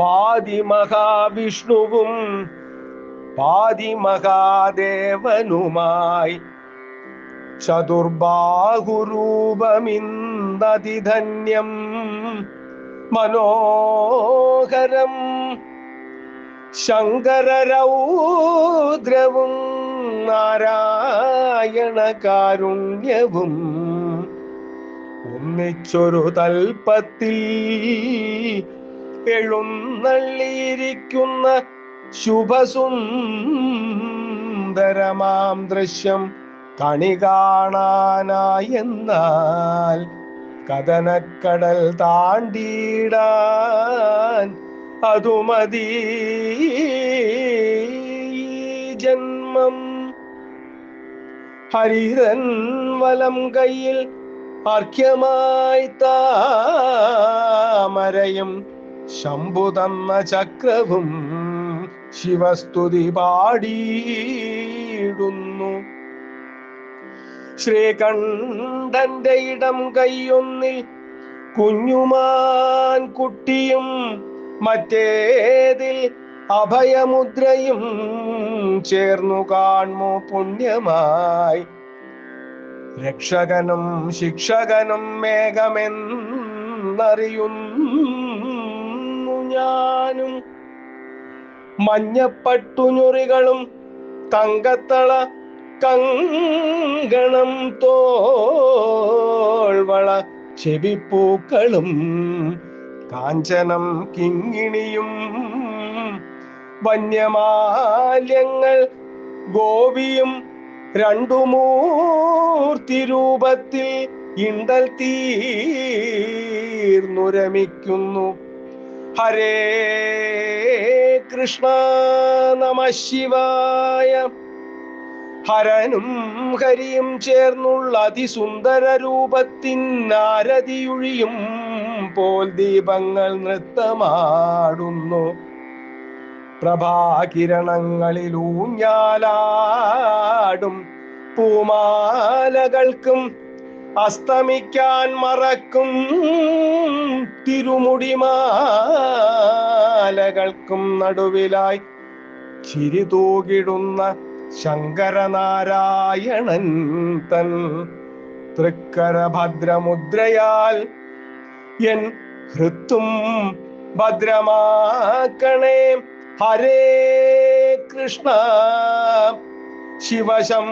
പാതി മഹാവിഷ്ണുവും പാതി മഹാദേവനുമായി ചതുർബാഹുരൂപമിന്ദതിധന്യം മനോഹരം ശങ്കരരൗദ്രവും നാരായണ കാരുണ്യവും ഒന്നിച്ചൊരു തൽപ്പത്തിൽ എഴുന്നള്ളിയിരിക്കുന്ന ശുഭസുന്ദരമാം ദൃശ്യം കണി കാണാനായെന്നാൽ കഥനക്കടൽ താണ്ടിടാൻ അതുമതി ജന്മം. ഹരിതൻ വലം കയ്യിൽ അർഘ്യമായി താമരയും ശംഭു തന്ന ചക്രവും ശിവസ്തുതി പാടിയിടുന്നു. ശ്രീകണ്ഠന്റെ ഇടം കൈയൊന്നിൽ കുഞ്ഞുമാൻ കുട്ടിയും മറ്റേതിൽ അഭയമുദ്രയും ചേർന്നു കാണു പുണ്യമായി. രക്ഷകനും ശിക്ഷകനും മേഘമെന്നറിയുന്നു. ഞാനും മഞ്ഞപ്പട്ടുഞ്ഞുറികളും തങ്കത്തള കങ്കണം തോൾവള ചെവിപ്പൂക്കളും കാഞ്ചനം കിങ്ങിണിയും വന്യമാല്യങ്ങൾ ഗോപിയും രണ്ടു മൂർത്തിരൂപത്തിൽ ഇണ്ടൽ തീർന്നുരമിക്കുന്നു. ഹരേ കൃഷ്ണ നമ ശിവായ. ഹരനും ഹരിയും ചേർന്നുള്ള അതിസുന്ദര രൂപത്തിൻ നാരതിയുഴിയും പോൽ ദീപങ്ങൾ നൃത്തമാടുന്നു. പ്രഭാകിരണങ്ങളിൽ ഊഞ്ഞാലാടും പൂമാലകൾക്കും അസ്തമിക്കാൻ മറക്കും തിരുമുടിമാലകൾക്കും നടുവിലായി ചിരി തൂകിടുന്ന ശങ്കരനാരായണൻ തൻ തൃക്കര ഭദ്രമുദ്രയാൽ എൻ ഹൃത്തും ഭദ്രമാക്കണേ. ഹരേ കൃഷ്ണ. ശിവശം